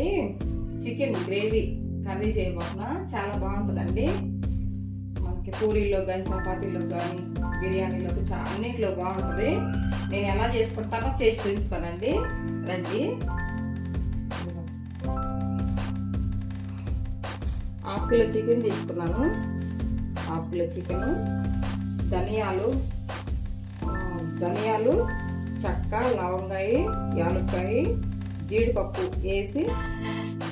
అండి chicken gravy curry చేయబోతున్నా. చాలా బాగుంటుందండి. మనకి పూరీలో కానీ చపాతీలో కానీ బిర్యానీలోకి చాలా అన్నింటిలో బాగుంటుంది. నేను ఎలా చేసుకుంటానో చేసి చూపిస్తానండి. రండి. హాఫ్ కిలో చికెన్ తీసుకున్నాను. హాఫ్ కిలో చికెన్ ధనియాలు ధనియాలు చక్క లవంగాయి యాలక్కాయి జీడిపప్పు వేసి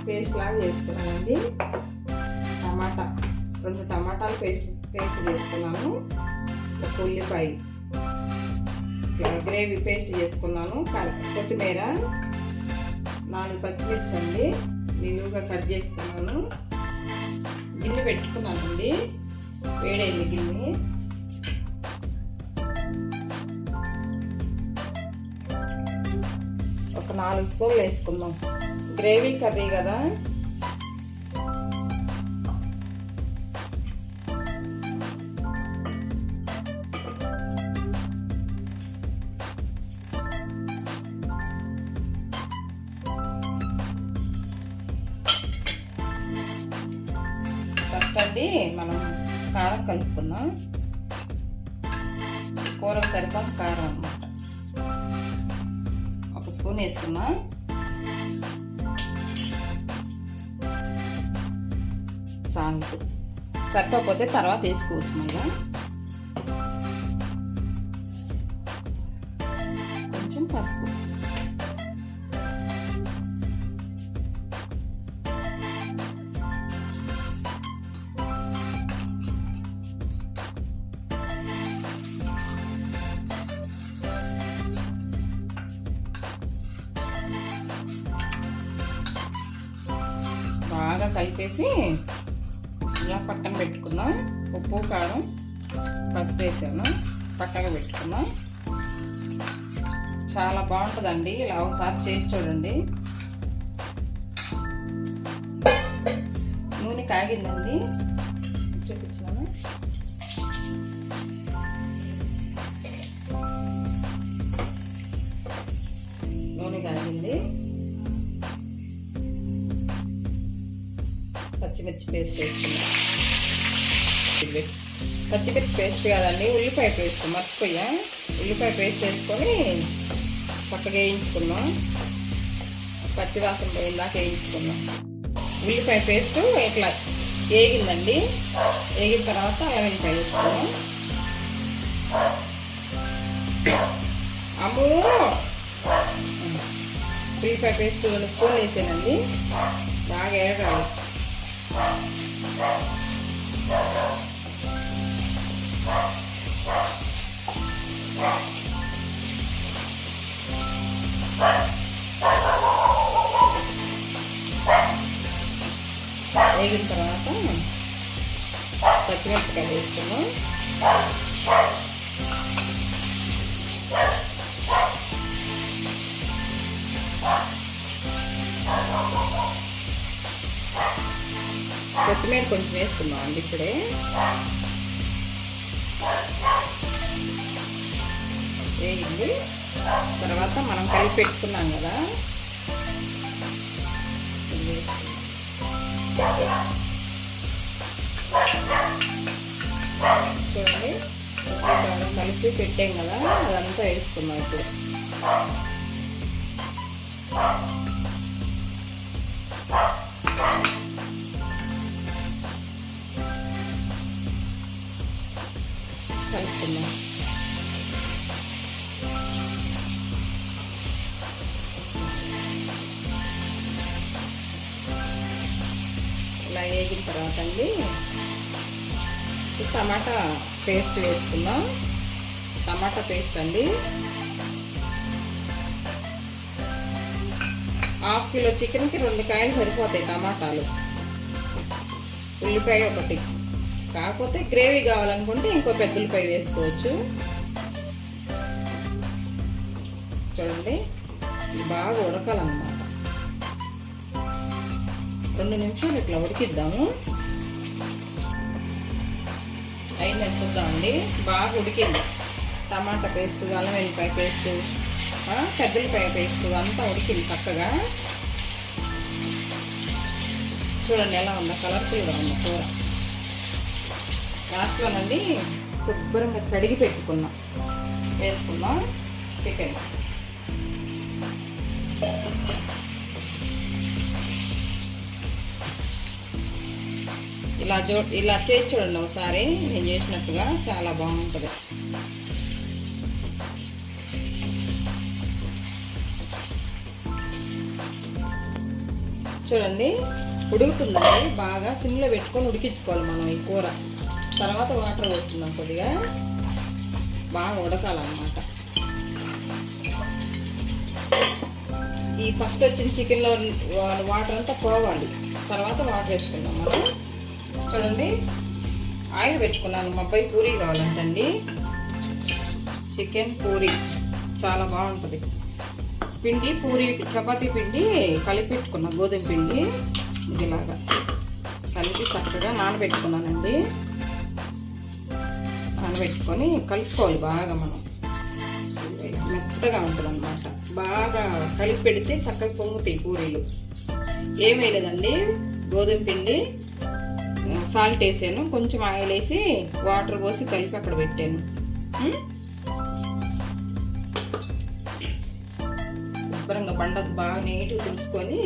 పేస్ట్ లాగా చేసుకున్నానండి. టమాటా రెండు టమాటాలు పేస్ట్ పేస్ట్ చేసుకున్నాను. ఒక ఉల్లిపాయ గ్రేవీ పేస్ట్ చేసుకున్నాను. కొత్తిమీర నాలుగు పచ్చిమిర్చి అండి నిలువుగా కట్ చేసుకున్నాను. గిన్నె పెట్టుకున్నానండి. వేడైంది గిన్నె. నాలుగు స్పూన్లు వేసుకుందాం. గ్రేవీ కర్రీ కదా? ఫస్ట్ అండి మనం కారం కలుపుకుందాం. కూర సరిపడ కారం. స్పూన్ వేసుకున్నా. సాల్ట్. సరిపోతే తర్వాత వేసుకోవచ్చు మళ్ళీ. బాగా కలిపేసి ఇలా పక్కన పెట్టుకుందాం. ఉప్పు కారం పసుపు వేసాను. పక్కన పెట్టుకుందాం. చాలా బాగుంటుందండి. ఇలా ఒకసారి చేసి చూడండి. నూనె కాగిందండి. పేస్ట్ వేసుకుందాం. పచ్చిమిర్చి పేస్ట్ కాదండి ఉల్లిపాయ పేస్ట్. మర్చిపోయా. ఉల్లిపాయ పేస్ట్ వేసుకొని చక్కగా వేయించుకున్నాం పచ్చివాసన పోయిందాక వేయించుకున్నాం ఉల్లిపాయ పేస్ట్ ఇట్లా వేగిందండి. వేగిన తర్వాత అల్లం వెల్లిపాయ వేసుకున్నాం అమ్ము ఉల్లిపాయ పేస్ట్ స్పూన్ వేసానండి. బాగా వేగాలి. వేగిన తర్వాత పచ్చిమిరపకాయలు వేసుకున్నాం కొత్తిమీర కొంచెం వేసుకుందాం అండి ఇప్పుడే. వేయండి తర్వాత మనం కలిపి పెట్టుకున్నాం కదా. చూడండి. కలిపి పెట్టాం కదా అదంతా వేసుకున్నాం ఇప్పుడు. వేగిన అండి టమాటా పేస్ట్ వేసుకుందాం. టమాటా పేస్ట్ అండి. హాఫ్ కిలో చికెన్కి రెండు కాయలు సరిపోతాయి టమాటాలు. ఉల్లిపాయ ఒకటి. కాకపోతే గ్రేవీ కావాలనుకుంటే ఇంకో పెద్ద ఉల్లిపాయ వేసుకోవచ్చు. చూడండి బాగా ఉడకాలన్నమాట. రెండు నిమిషాలు ఇట్లా ఉడికిద్దాము. అయిందని చూద్దామండి బాగా ఉడికింది. టమాటా పేస్ట్ అల్లం వెల్లిపాయ పేస్ట్ పెద్దలపాయ పేస్ట్ అంతా ఉడికింది చక్కగా. చూడండి ఎలా ఉందో కలర్ఫుల్గా ఉంది కూర. లాస్ట్లోనండి శుభ్రంగా కడిగి పెట్టుకున్నాం. వేసుకున్నాం చికెన్. ఇలా జో ఇలా చేసి చూడండి ఒకసారి. నేను చేసినట్టుగా చాలా బాగుంటుంది. చూడండి ఉడుకుతుందండి. బాగా సిమ్లో పెట్టుకొని ఉడికించుకోవాలి మనం ఈ కూర. తర్వాత వాటర్ పోసుకుందాం కొద్దిగా. బాగా ఉడకాలన్నమాట. ఈ ఫస్ట్ వచ్చిన చికెన్లో వాటర్ అంతా పోవాలి. తర్వాత వాటర్ వేసుకుందాం మనం. చూడండి. ఆయిల్ పెట్టుకున్నాను. మా అబ్బాయి పూరీ కావాలంటండి. చికెన్ పూరీ. చాలా బాగుంటుంది. పిండి పూరి చపాతీ పిండి కలిపెట్టుకున్న గోధుమ పిండి ఇలాగా కలిపి చక్కగా నానబెట్టుకున్నానండి. నానబెట్టుకొని కలుపుకోవాలి బాగా మనం. మెత్తగా ఉంటుంది అనమాట బాగా కలిపి పెడితే చక్కగా పొంగుతాయి పూరీలు. ఏమీ లేదండి గోధుమ పిండి సాల్ట్ వేసాను కొంచెం ఆయిల్ వేసి వాటర్ పోసి కలిపి అక్కడ పెట్టాను? శుభ్రంగా బండ బాగా నీట్గా తుడుచుకొని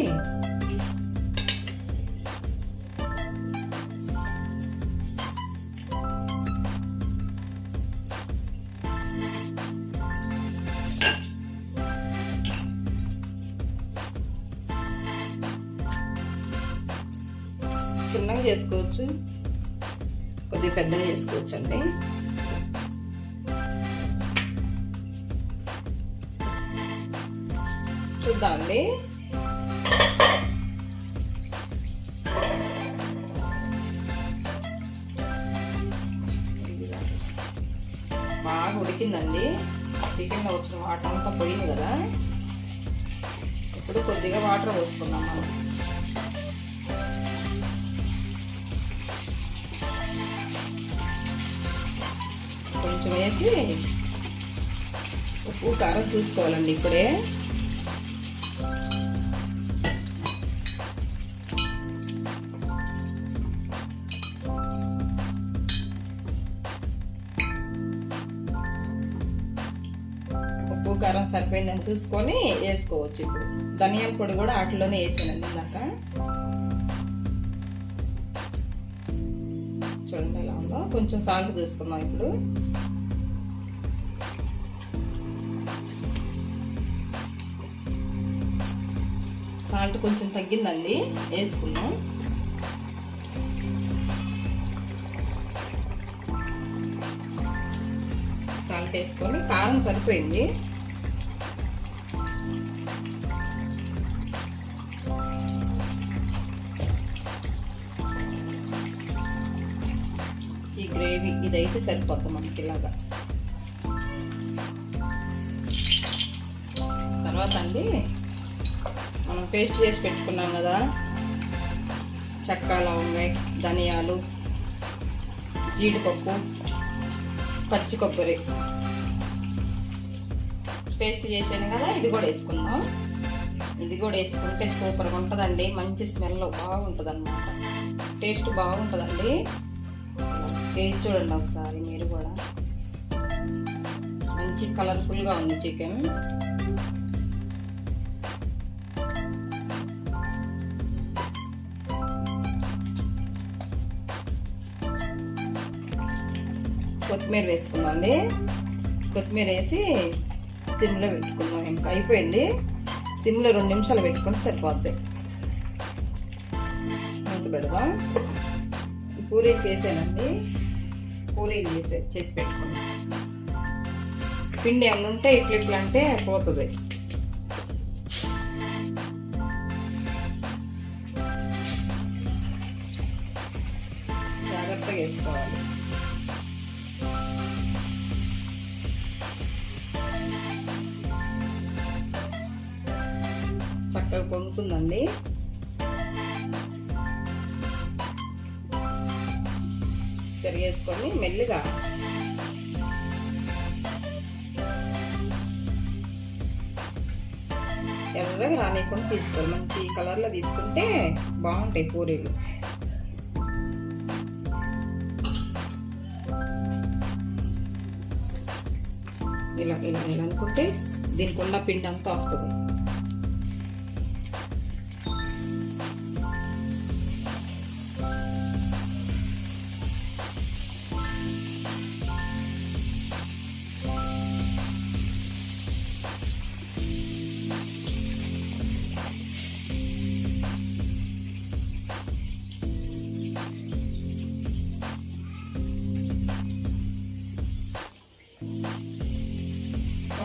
కొద్దిగా పెద్దగా చేసుకోవచ్చండి. చూద్దామండి. బాగా ఉడికిందండి. చికెన్లో వచ్చిన వాటర్ అంతా పోయింది కదా. ఇప్పుడు కొద్దిగా వాటర్ పోసుకున్నాం మనం. కొంచెం వేసి ఉప్పు కారం చూసుకోవాలండి ఇప్పుడే. ఉప్పు కారం సరిపోయిందని చూసుకొని వేసుకోవచ్చు ఇప్పుడు. ధనియాల పొడి కూడా వాటిలోనే వేసానండి ఇందాక. చూడండి ఎలా ఉందో కొంచెం సాల్ట్ చూసుకుందాం ఇప్పుడు. సాల్ట్ కొంచెం తగ్గిందండి వేసుకుందాం. సాల్ట్ వేసుకొని కారం సరిపోయింది. గ్రేవీ ఇదైతే సరిపోద్ది మనకి ఇలాగా. తర్వాత అండి మనం పేస్ట్ చేసి పెట్టుకున్నాం కదా. చెక్క లవంగాయ ధనియాలు జీడిపప్పు పచ్చి కొబ్బరి. పేస్ట్ చేసాను కదా ఇది కూడా వేసుకుందాం. ఇది కూడా వేసుకుంటే సూపర్గా ఉంటుందండి. మంచి స్మెల్ బాగుంటుంది అన్నమాట టేస్ట్ బాగుంటుందండి. చేసి చూడండి ఒకసారి మీరు కూడా. మంచి కలర్ఫుల్గా ఉంది చికెన్. కొత్తిమీర వేసుకుందామండి. కొత్తిమీర వేసి సిమ్లో పెట్టుకుందాం. ఇంకా అయిపోయింది. సిమ్లో రెండు నిమిషాలు పెట్టుకుంటే సరిపోద్ది. మూత పెడదాం. పూరీ చేసానండి పూరీలు చేసే చేసి పెట్టుకున్నాం పిండి ఏమైనా ఉంటే ఇట్లా ఇట్లా అంటే పోతుంది. జాగ్రత్తగా వేసుకోవాలి. చక్కగా పొంగుతుందండి తిరిగేసుకొని మెల్లిగా ఎర్రగా రానియకుండా తీసుకోవాలి. మంచి కలర్లో తీసుకుంటే బాగుంటాయి పూరీలు. ఇలా ఇలా ఇలా అనుకుంటే దీనికి ఉన్న పిండి అంతా వస్తుంది.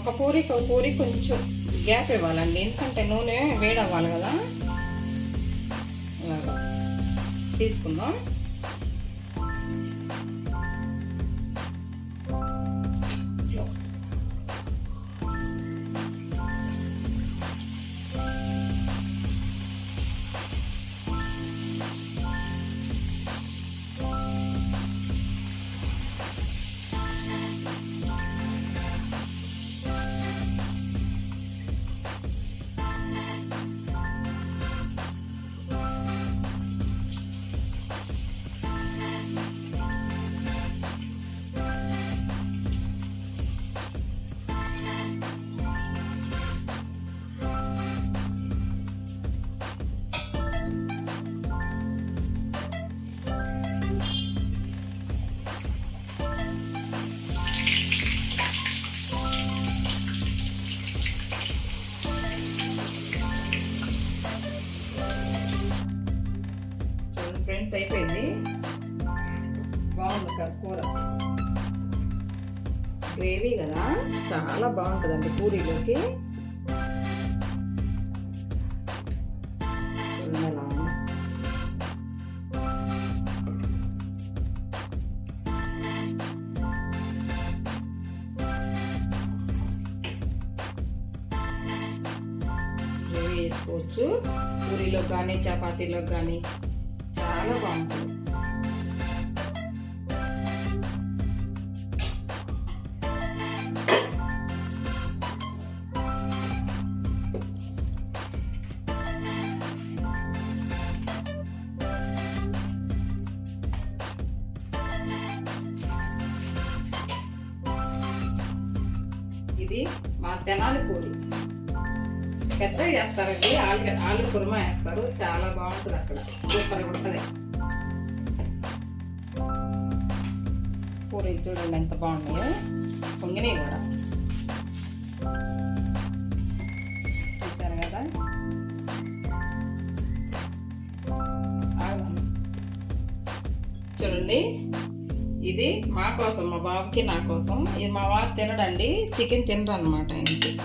ఒక పూరికి ఒక పూరి కొంచెం గ్యాప్ ఇవ్వాలండి. ఎందుకంటే నూనె వేడవ్వాలి కదా. ఇలాగా తీసుకుందాం. అయిపోయింది. బాగుంది కూర. గ్రేవీ కదా? చాలా బాగుంటుందండి పూరీలోకి. గ్రేవీ వేసుకోవచ్చు పూరీలో కానీ చపాతీలో కానీ. చాలా బాగుంటుంది ఇది మా తెనాలి పూరి పెద్ద చేస్తారండి ఆలు ఆలు కుర్మా వేస్తారు. చాలా బాగుంటుంది అక్కడ. సూపర్గా ఉంటుంది. పూరీలు చూడండి ఎంత బాగున్నాయో పొంగినాయి కూడా. చూసారు కదా? చూడండి. ఇది మా కోసం మా బాబుకి నా కోసం. ఇది మా వారు తినడండి. చికెన్ తినరు అనమాట ఆయనకి.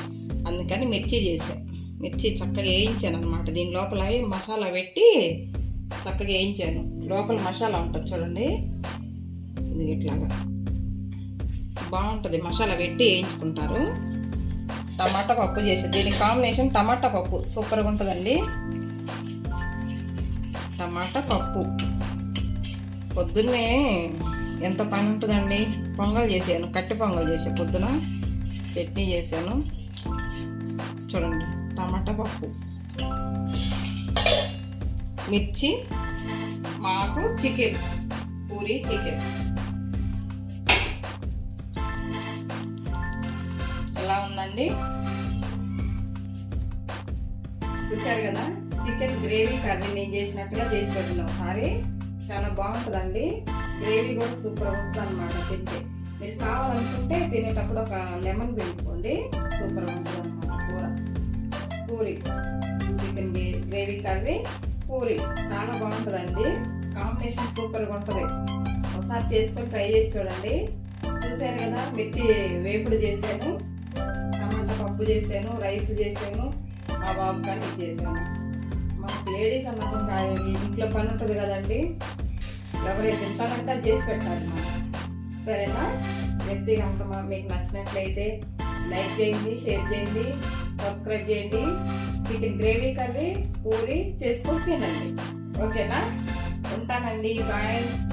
అందుకని మిర్చి చేశాను మిర్చి చక్కగా వేయించాను అనమాట దీని లోపల మసాలా పెట్టి చక్కగా వేయించాను. లోపల మసాలా ఉంటుంది చూడండి. ఇది ఇట్లాగా. బాగుంటుంది. మసాలా పెట్టి వేయించుకుంటారు. టమాటా పప్పు చేసేది దీని కాంబినేషన్ టమాటా పప్పు. సూపర్గా ఉంటుందండి. టమాటా పప్పు. పొద్దున్నే ఎంత పని ఉంటుందండి? పొంగల్ చేసాను కట్టి పొంగల్ చేసా పొద్దున. చట్నీ చేశాను. చూడండి. టమాటా పప్పు. మిర్చి మాకు చికెన్ పూరి చికెన్. ఎలా ఉందండి? చూశారు కదా? చికెన్ గ్రేవీ కర్రీ నేను చేసినట్టుగా చేసి పెట్టిన ఒకసారి. చాలా బాగుంటుందండి. గ్రేవీ కూడా సూపర్ ఉంటుంది అనమాట తింటే. మీరు కావాలనుకుంటే తినేటప్పుడు ఒక లెమన్ పెట్టుకోండి సూపర్ ఉంటుంది అనమాట puri. Chicken gravy curry puri. చాలా బాగుంటుందండి. కాంబినేషన్ సూపర్గా ఉంటుంది. ఒకసారి చేసుకొని ట్రై చేసి చూడండి. చూసాను కదా మిర్చి వేపుడు చేశాను టమాటా పప్పు చేశాను రైస్ చేశాను మా బాబు కానీ చేశాను. మాకు లేడీస్ అన్నప్పుడు ఇంట్లో పని ఉంటుంది కదండి. ఎవరైతే తింటానంటే అది చేసి పెట్టాలి సరేనా? రెసిపీ కనుక మీకు నచ్చినట్లయితే లైక్ చేయండి షేర్ చేయండి. సబ్స్క్రైబ్ చేయండి. చికెన్ గ్రేవీ కర్రీ పూరి చేసుకొని తినండి. ఓకేనా? ఉంటానండి. బాయ్.